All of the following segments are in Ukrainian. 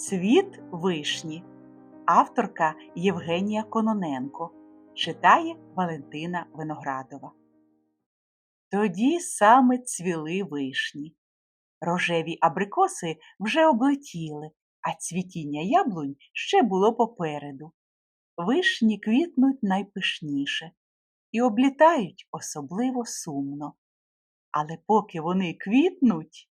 Цвіт вишні. Авторка Євгенія Кононенко. Читає Валентина Виноградова. Тоді саме цвіли вишні. Рожеві абрикоси вже облетіли, а цвітіння яблунь ще було попереду. Вишні квітнуть найпишніше і облітають особливо сумно. Але поки вони квітнуть,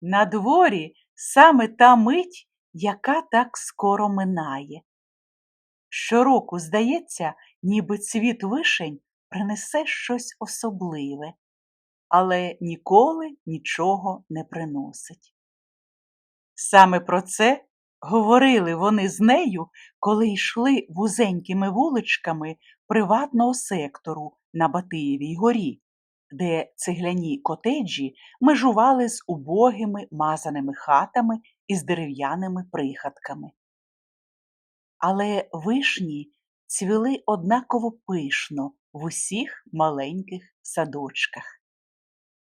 на дворі саме та мить, яка так скоро минає. Щороку, здається, ніби цвіт вишень принесе щось особливе, але ніколи нічого не приносить. Саме про це говорили вони з нею, коли йшли вузенькими вуличками приватного сектору на Батиєвій горі, де цегляні котеджі межували з убогими мазаними хатами із дерев'яними прихатками. Але вишні цвіли однаково пишно в усіх маленьких садочках.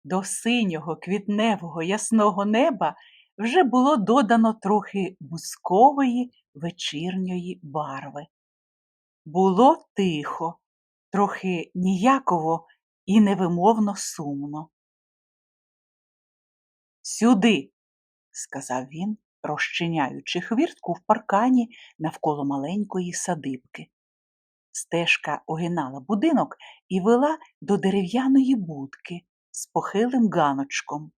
До синього квітневого ясного неба вже було додано трохи бускової вечірньої барви. Було тихо, трохи ніяково і невимовно сумно. Сюди, сказав він, розчиняючи хвіртку в паркані навколо маленької садибки. Стежка огинала будинок і вела до дерев'яної будки з похилим ганочком.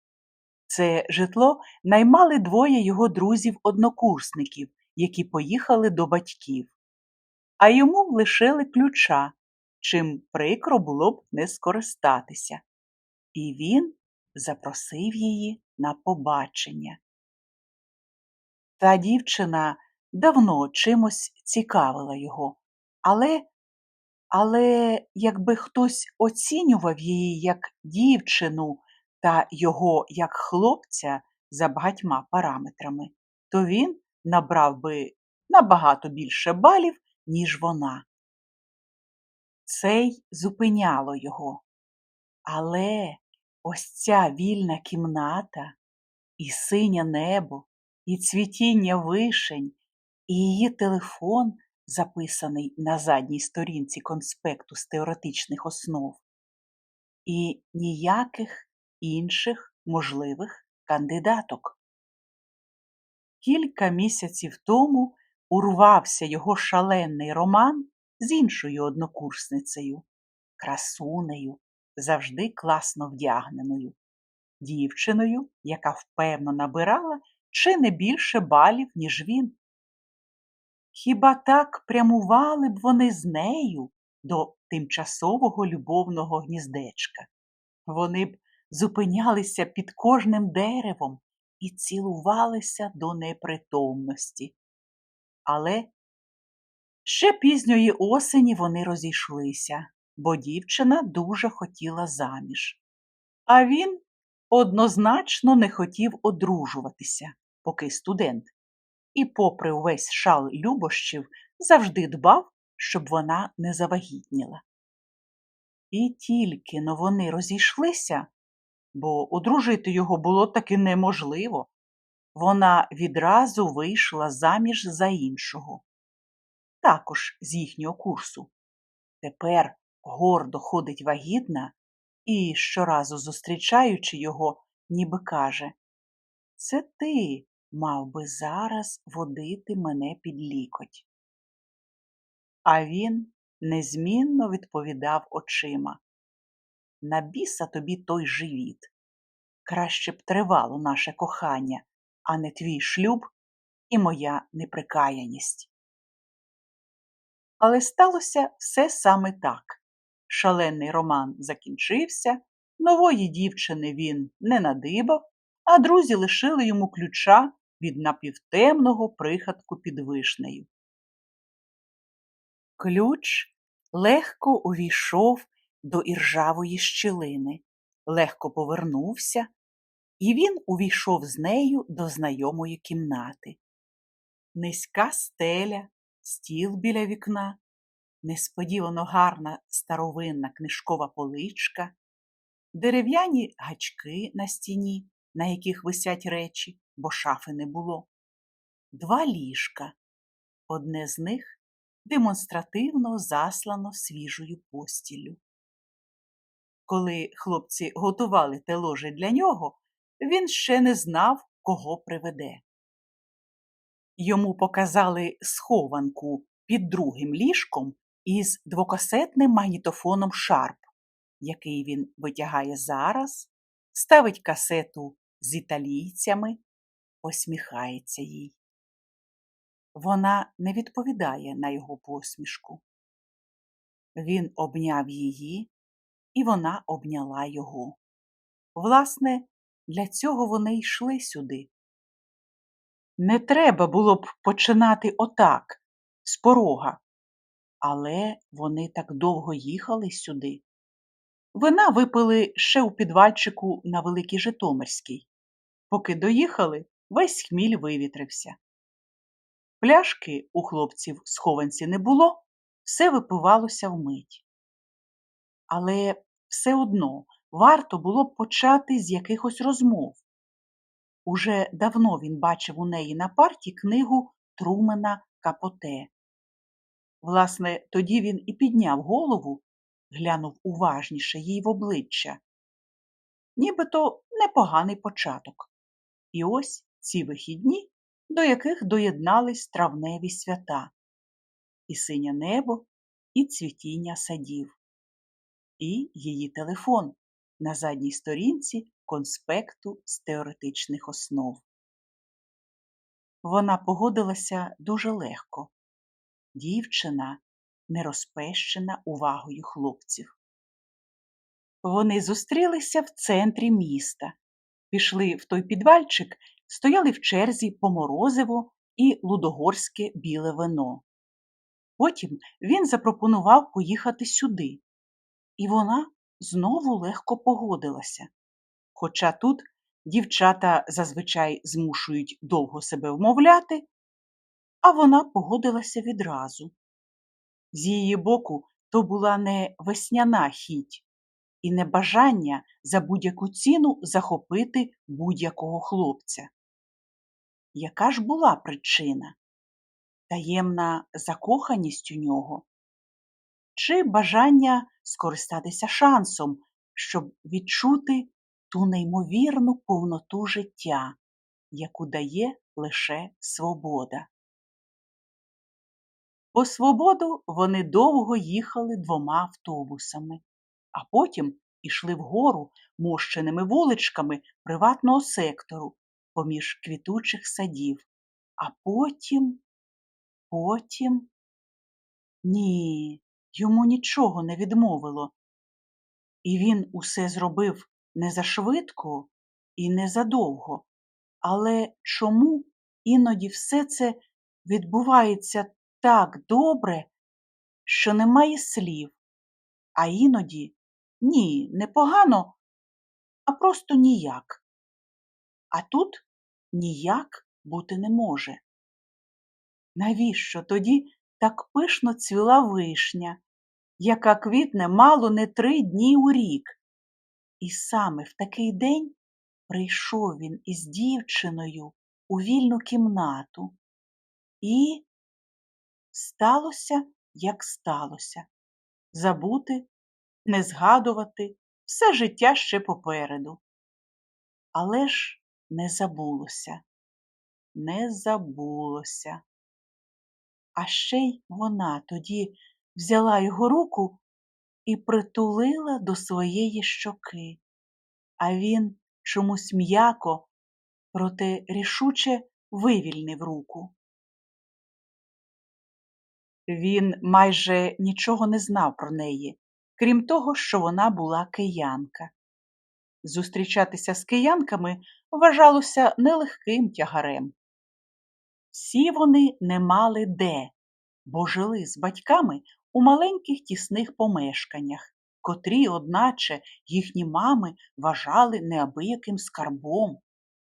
Це житло наймали двоє його друзів-однокурсників, які поїхали до батьків, а йому лишили ключа, чим прикро було б не скористатися. І він запросив її на побачення. Та дівчина давно чимось цікавила його, але, але якби хтось оцінював її як дівчину та його як хлопця за багатьма параметрами, то він набрав би набагато більше балів, ніж вона. Цей зупиняло його. Але ось ця вільна кімната, і синє небо, і цвітіння вишень, і її телефон, записаний на задній сторінці конспекту з теоретичних основ, і ніяких інших можливих кандидаток. Кілька місяців тому урвався його шалений роман з іншою однокурсницею, красунею, завжди класно вдягненою, дівчиною, яка впевно набирала чи не більше балів, ніж він. Хіба так прямували б вони з нею до тимчасового любовного гніздечка? Вони б зупинялися під кожним деревом і цілувалися до непритомності. Але ще пізньої осені вони розійшлися, бо дівчина дуже хотіла заміж. А він однозначно не хотів одружуватися, поки студент, і, попри увесь шал любощів, завжди дбав, щоб вона не завагітніла. І тільки но вони розійшлися, бо одружити його було таки неможливо, вона відразу вийшла заміж за іншого, також з їхнього курсу. Тепер гордо ходить вагітна і, щоразу зустрічаючи його, ніби каже Це ти мав би зараз водити мене під лікоть. А він незмінно відповідав очима На біса тобі той живіт. Краще б тривало наше кохання, а не твій шлюб і моя неприкаяність. Але сталося все саме так. Шалений роман закінчився, нової дівчини він не надибав, а друзі лишили йому ключа від напівтемного прихатку під вишнею. Ключ легко увійшов до іржавої щілини, легко повернувся, і він увійшов з нею до знайомої кімнати. Низька стеля, стіл біля вікна, несподівано гарна старовинна книжкова поличка, дерев'яні гачки на стіні, на яких висять речі, бо шафи не було, два ліжка. Одне з них демонстративно заслано свіжою постіллю. Коли хлопці готували те ложе для нього, він ще не знав, кого приведе. Йому показали схованку під другим ліжком із двокасетним магнітофоном Шарп, який він витягає зараз, ставить касету з італійцями, посміхається їй. Вона не відповідає на його посмішку. Він обняв її, і вона обняла його. Власне, для цього вони йшли сюди. Не треба було б починати отак, з порога, але вони так довго їхали сюди. Вина випили ще у підвальчику на Великій Житомирській. Поки доїхали, весь хміль вивітрився. Пляшки у хлопців схованці не було, все випивалося вмить. Але все одно варто було б почати з якихось розмов. Уже давно він бачив у неї на парті книгу Трумена Капоте. Власне, тоді він і підняв голову, глянув уважніше їй в обличчя. Нібито непоганий початок. І ось ці вихідні, до яких доєднались травневі свята, і синє небо, і цвітіння садів, і її телефон на задній сторінці конспекту з теоретичних основ. Вона погодилася дуже легко. Дівчина не розпещена увагою хлопців. Вони зустрілися в центрі міста, пішли в той підвальчик, стояли в черзі по морозиво і лудогорське біле вино. Потім він запропонував поїхати сюди, і вона знову легко погодилася. Хоча тут дівчата зазвичай змушують довго себе вмовляти, а вона погодилася відразу. З її боку, то була не весняна хіть і не бажання за будь-яку ціну захопити будь-якого хлопця. Яка ж була причина? Таємна закоханість у нього? Чи бажання скористатися шансом, щоб відчути ту неймовірну повноту життя, яку дає лише свобода? По свободу вони довго їхали двома автобусами, а потім ішли вгору мощеними вуличками приватного сектору поміж квітучих садів, а потім, потім ні, йому нічого не відмовило. І він усе зробив не зашвидко і не задовго. Але чому іноді все це відбувається так добре, що немає слів, а іноді ні, не погано, а просто ніяк. А тут ніяк бути не може. Навіщо тоді так пишно цвіла вишня, яка квітне мало не три дні у рік? І саме в такий день прийшов він із дівчиною у вільну кімнату і сталося, як сталося, забути, не згадувати все життя ще попереду. Але ж не забулося, не забулося. А ще й вона тоді взяла його руку і притулила до своєї щоки, а він чомусь м'яко, проте рішуче вивільнив руку. Він майже нічого не знав про неї, крім того, що вона була киянка. Зустрічатися з киянками вважалося нелегким тягарем. Всі вони не мали де, бо жили з батьками у маленьких тісних помешканнях, котрі, одначе, їхні мами вважали неабияким скарбом,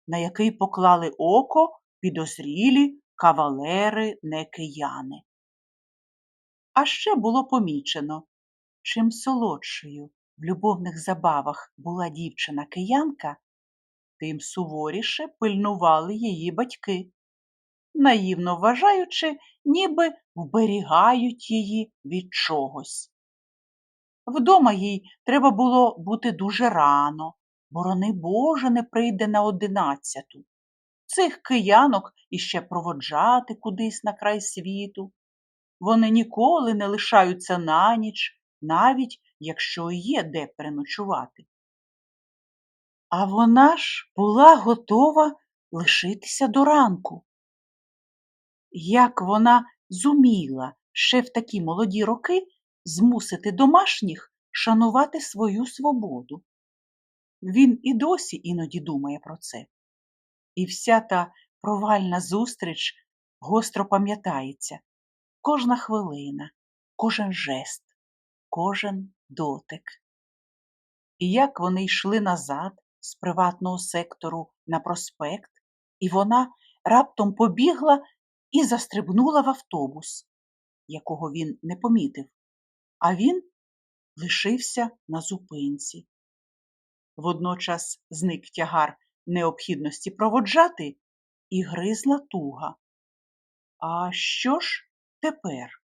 на який поклали око підозрілі кавалери не кияни. А ще було помічено, чим солодшою в любовних забавах була дівчина киянка, тим суворіше пильнували її батьки. наївно вважаючи, ніби вберігають її від чогось. Вдома їй треба було бути дуже рано, борони Боже не прийде на одинадцяту. Цих киянок іще проводжати кудись на край світу. Вони ніколи не лишаються на ніч, навіть якщо є де переночувати. А вона ж була готова лишитися до ранку. Як вона зуміла ще в такі молоді роки змусити домашніх шанувати свою свободу? Він і досі іноді думає про це. І вся та провальна зустріч гостро пам'ятається кожна хвилина, кожен жест, кожен дотик. І як вони йшли назад з приватного сектору на проспект, і вона раптом побігла і застрибнула в автобус, якого він не помітив, а він лишився на зупинці. Водночас зник тягар необхідності проводжати і гризла туга. А що ж тепер?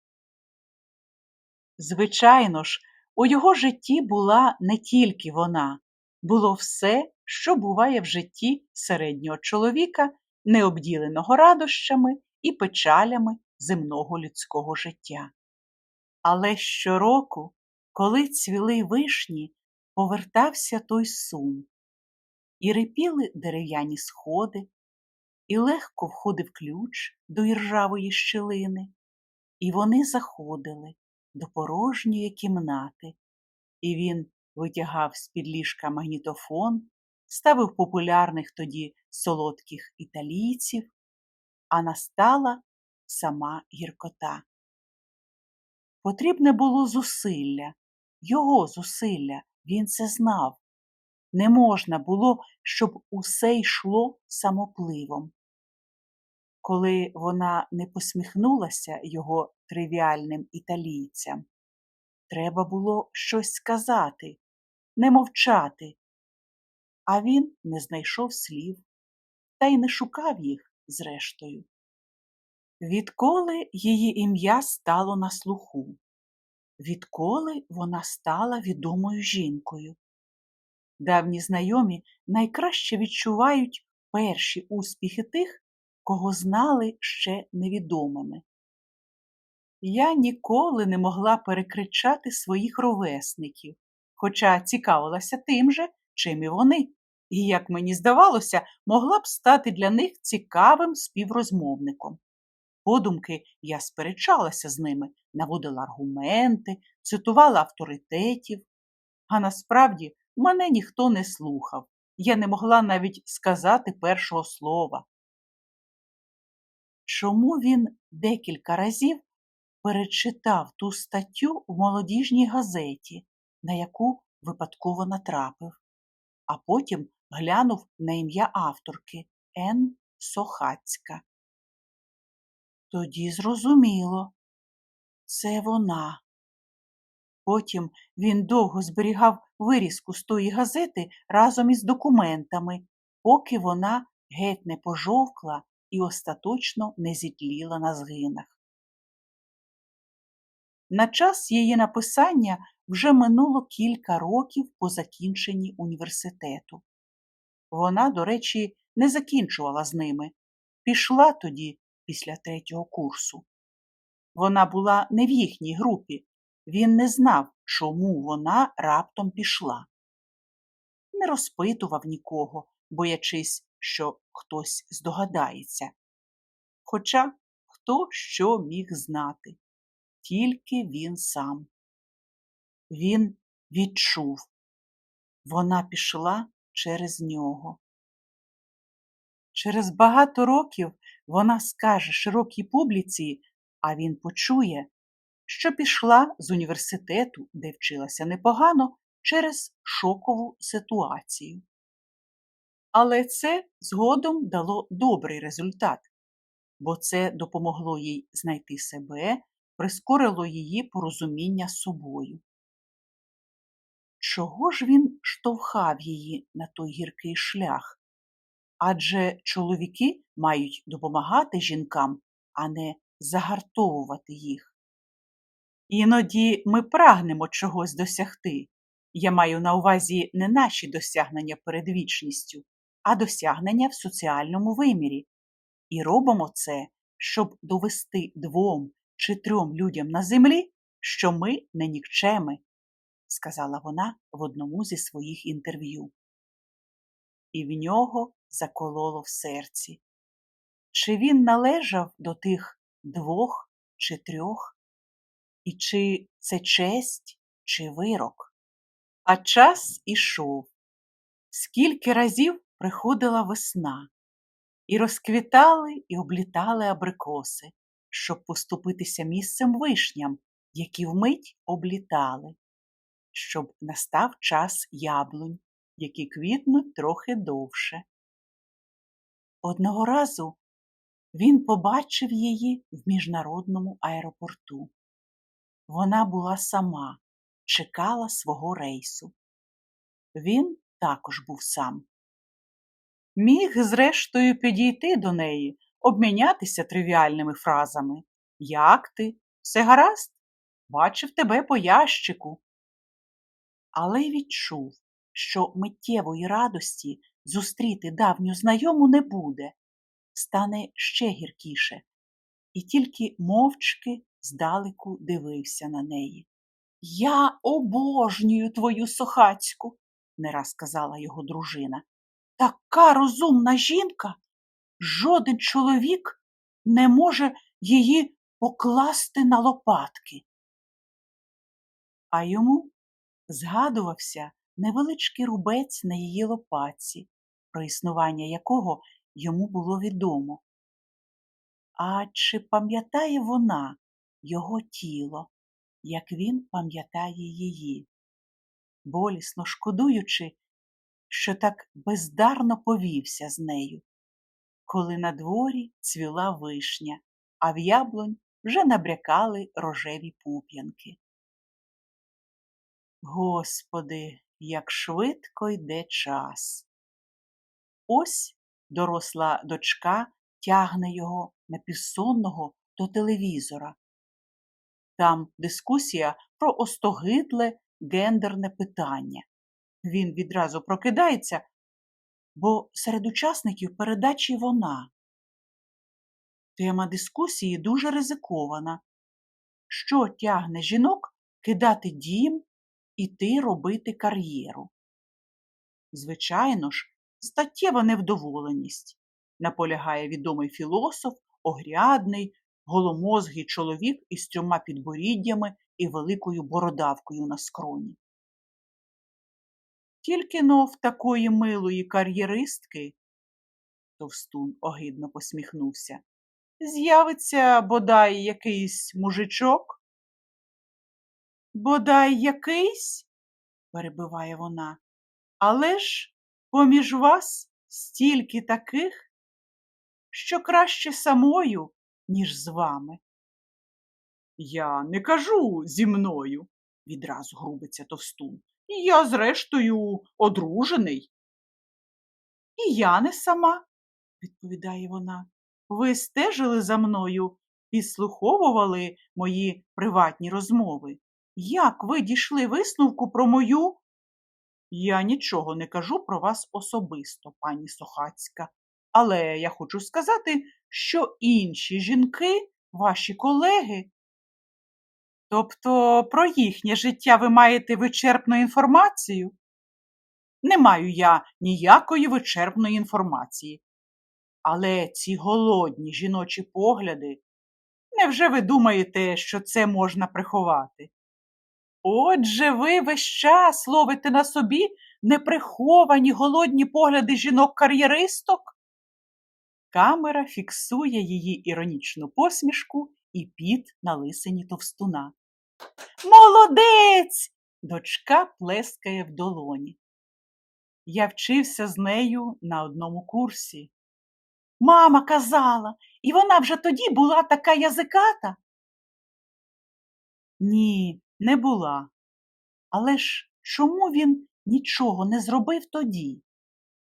Звичайно ж, у його житті була не тільки вона, було все, що буває в житті середнього чоловіка, не обділеного радощами і печалями земного людського життя. Але щороку, коли цвіли вишні, повертався той сум, і рипіли дерев'яні сходи, і легко входив ключ до іржавої щілини, і вони заходили до порожньої кімнати, і він витягав з-під ліжка магнітофон, ставив популярних тоді солодких італійців, а настала сама гіркота. Потрібне було зусилля, його зусилля, він це знав. Не можна було, щоб усе йшло самопливом. Коли вона не посміхнулася його тривіальним італійцям, треба було щось сказати, не мовчати, а він не знайшов слів та й не шукав їх зрештою. Відколи її ім'я стало на слуху, відколи вона стала відомою жінкою. Давні знайомі найкраще відчувають перші успіхи тих, кого знали ще невідомими. Я ніколи не могла перекричати своїх ровесників, хоча цікавилася тим же, чим і вони, і, як мені здавалося, могла б стати для них цікавим співрозмовником. Подумки я сперечалася з ними, наводила аргументи, цитувала авторитетів, а насправді мене ніхто не слухав, я не могла навіть сказати першого слова. Чому він декілька разів перечитав ту статтю в молодіжній газеті, на яку випадково натрапив, а потім глянув на ім'я авторки Н. Сохацька. Тоді зрозуміло, це вона. Потім він довго зберігав вирізку з тої газети разом із документами, поки вона геть не пожовкла і остаточно не зітліла на згинах. На час її написання вже минуло кілька років по закінченні університету. Вона, до речі, не закінчувала з ними, пішла тоді після третього курсу. Вона була не в їхній групі, він не знав, чому вона раптом пішла. Не розпитував нікого, боячись, що хтось здогадається. Хоча хто що міг знати, тільки він сам. Він відчув, вона пішла через нього. Через багато років вона скаже широкій публіці, а він почує, що пішла з університету, де вчилася непогано, через шокову ситуацію. Але це згодом дало добрий результат, бо це допомогло їй знайти себе, прискорило її порозуміння з собою. Чого ж він штовхав її на той гіркий шлях? Адже чоловіки мають допомагати жінкам, а не загартовувати їх. Іноді ми прагнемо чогось досягти. Я маю на увазі не наші досягнення перед вічністю, а досягнення в соціальному вимірі. І робимо це, щоб довести двом чи трьом людям на землі, що ми не нікчеми, сказала вона в одному зі своїх інтерв'ю. І в нього закололо в серці. Чи він належав до тих двох чи трьох? І чи це честь, чи вирок? А час ішов. Скільки разів приходила весна, і розквітали і облітали абрикоси, щоб поступитися місцем вишням, які вмить облітали, щоб настав час яблунь, які квітнуть трохи довше. Одного разу він побачив її в міжнародному аеропорту. Вона була сама, чекала свого рейсу. Він також був сам. Міг, зрештою, підійти до неї, обмінятися тривіальними фразами Як ти? Все гаразд? Бачив тебе по ящику. Але відчув, що миттєвої радості зустріти давню знайому не буде, стане ще гіркіше, і тільки мовчки здалеку дивився на неї. Я обожнюю твою сохацьку, не раз сказала його дружина. Така розумна жінка, жоден чоловік не може її покласти на лопатки. А йому згадувався невеличкий рубець на її лопатці, про існування якого йому було відомо. А чи пам'ятає вона його тіло, як він пам'ятає її, болісно шкодуючи, що так бездарно повівся з нею, коли на дворі цвіла вишня, а в яблунь вже набрякали рожеві пуп'янки. Господи, як швидко йде час. Ось доросла дочка тягне його напівсонного до телевізора. Там дискусія про остогидле гендерне питання. Він відразу прокидається, бо серед учасників передачі вона. Тема дискусії дуже ризикована. Що тягне жінок кидати дім, іти робити кар'єру? Звичайно ж, статтєва невдоволеність, наполягає відомий філософ, огрядний, голомозгий чоловік із трьома підборіддями і великою бородавкою на скроні. Тільки но в такої милої кар'єристки, товстун огидно посміхнувся, з'явиться бодай якийсь мужичок. Бодай якийсь, перебиває вона, але ж поміж вас стільки таких, що краще самою, ніж з вами. Я не кажу зі мною, відразу грубиться товстун. Я, зрештою, одружений. І я не сама, відповідає вона. Ви стежили за мною, підслуховували мої приватні розмови. Як ви дійшли висновку про мою? Я нічого не кажу про вас особисто, пані Сохацька, але я хочу сказати, що інші жінки, ваші колеги, Тобто про їхнє життя ви маєте вичерпну інформацію? Не маю я ніякої вичерпної інформації. Але ці голодні жіночі погляди, невже ви думаєте, що це можна приховати? Отже, ви весь час ловите на собі неприховані голодні погляди жінок-кар'єристок? Камера фіксує її іронічну посмішку і піт на лисині товстуна. Молодець! Дочка плескає в долоні. Я вчився з нею на одному курсі. Мама казала, і вона вже тоді була така язиката. Ні, не була. Але ж чому він нічого не зробив тоді?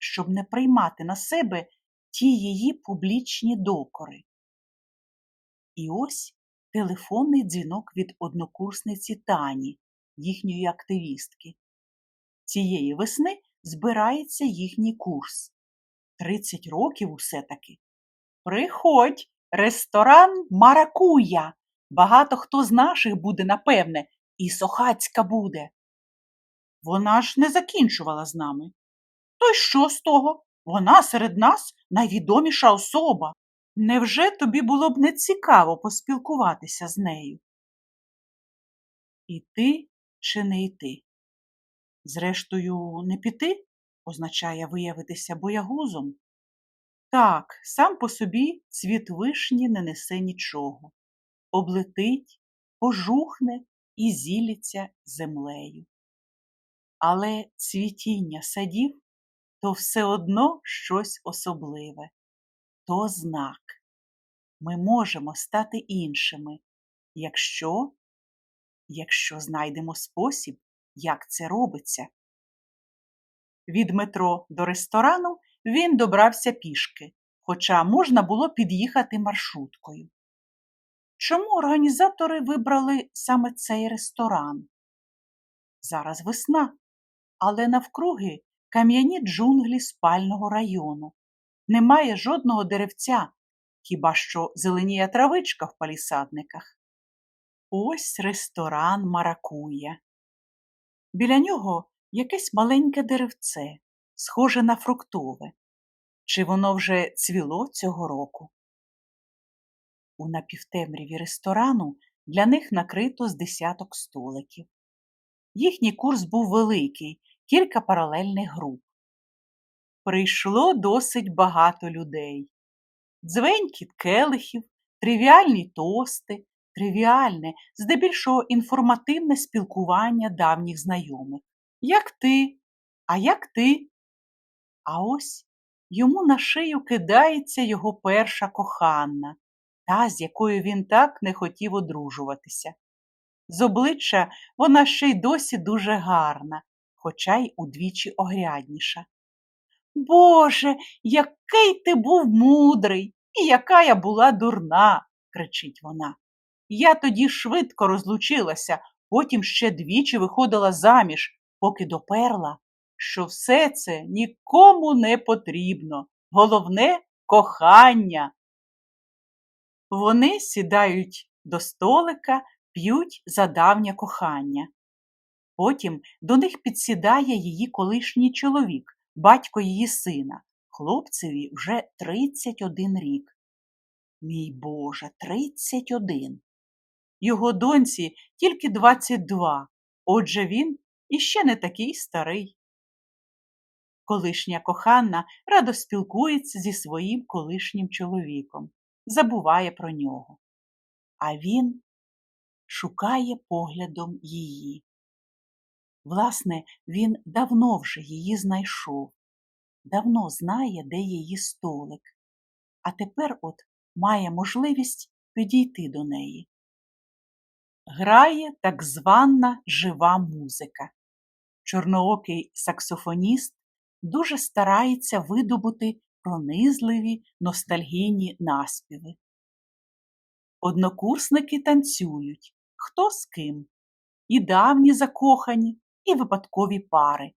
щоб не приймати на себе ті її публічні докори. І ось телефонний дзвінок від однокурсниці Тані, їхньої активістки. Цієї весни збирається їхній курс. 30 років усе таки. Приходь, ресторан Маракуя. Багато хто з наших буде, напевне, і Сохацька буде. Вона ж не закінчувала з нами. То й що з того? Вона серед нас найвідоміша особа. Невже тобі було б не цікаво поспілкуватися з нею? Іти чи не йти? Зрештою, не піти означає виявитися боягузом. Так, сам по собі цвіт вишні не несе нічого, облетить, пожухне і зілиться землею. Але цвітіння садів то все одно щось особливе, то знак. Ми можемо стати іншими, якщо, якщо знайдемо спосіб, як це робиться. Від метро до ресторану він добрався пішки, хоча можна було під'їхати маршруткою. Чому організатори вибрали саме цей ресторан? Зараз весна, але навкруги кам'яні джунглі спального району. Немає жодного деревця, хіба що зеленіє травичка в палісадниках. Ось ресторан Маракуя. Біля нього якесь маленьке деревце, схоже на фруктове. Чи воно вже цвіло цього року? У напівтемряві ресторану для них накрито з десяток столиків. Їхній курс був великий, кілька паралельних груп. Прийшло досить багато людей. Дзвенькіт келихів, тривіальні тости, тривіальне, здебільшого інформативне спілкування давніх знайомих. Як ти? А як ти? А ось йому на шию кидається його перша коханна, та, з якою він так не хотів одружуватися. З обличчя вона ще й досі дуже гарна, хоча й удвічі огрядніша. Боже, який ти був мудрий, і яка я була дурна, кричить вона. Я тоді швидко розлучилася, потім ще двічі виходила заміж, поки доперла, що все це нікому не потрібно. Головне кохання. Вони сідають до столика, п'ють за давнє кохання. Потім до них підсідає її колишній чоловік, батько її сина, хлопцеві вже 31 рік. Мій Боже, 31. Його доньці тільки 22, отже він іще не такий старий. Колишня коханна радо спілкується зі своїм колишнім чоловіком, забуває про нього. А він шукає поглядом її. Власне, він давно вже її знайшов, давно знає, де її столик, а тепер от має можливість підійти до неї. Грає так звана жива музика. Чорноокий саксофоніст дуже старається видобути пронизливі ностальгійні наспіви. Однокурсники танцюють хто з ким, і давні закохані, і випадкові пари.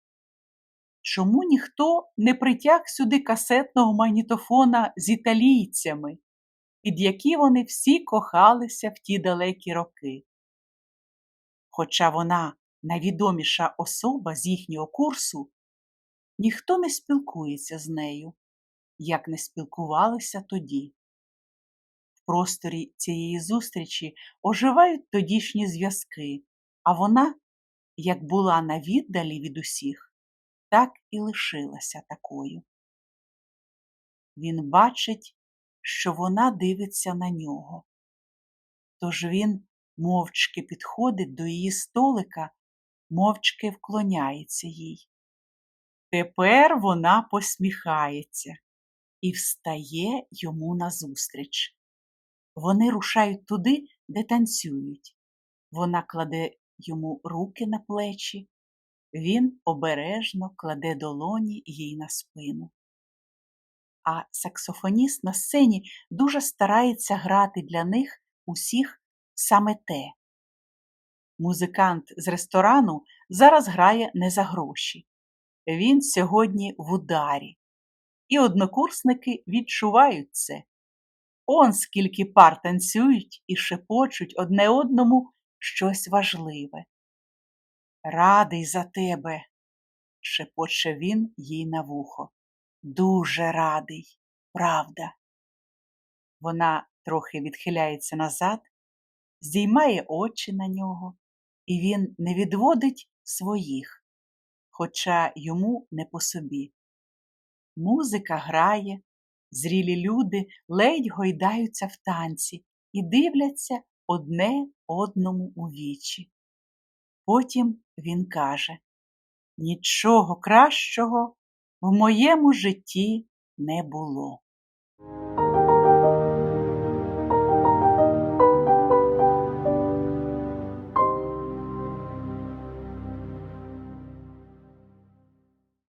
Чому ніхто не притяг сюди касетного магнітофона з італійцями, під які вони всі кохалися в ті далекі роки? Хоча вона найвідоміша особа з їхнього курсу, ніхто не спілкується з нею, як не спілкувалися тоді. В просторі цієї зустрічі оживають тодішні зв'язки, а вона, як була на віддалі від усіх, так і лишилася такою. Він бачить, що вона дивиться на нього. Тож він мовчки підходить до її столика, мовчки вклоняється їй. Тепер вона посміхається і встає йому назустріч. Вони рушають туди, де танцюють. Вона кладе йому руки на плечі, Він обережно кладе долоні їй на спину. А саксофоніст на сцені дуже старається грати для них усіх саме те. Музикант з ресторану зараз грає не за гроші. Він сьогодні в ударі. І однокурсники відчувають це. Он скільки пар танцюють і шепочуть одне одному щось важливе. Радий за тебе, шепоче він їй на вухо. Дуже радий, правда. Вона трохи відхиляється назад, здіймає очі на нього, і він не відводить своїх, хоча йому не по собі. Музика грає, зрілі люди ледь гойдаються в танці і дивляться одне одному у вічі. Потім він каже Нічого кращого в моєму житті не було.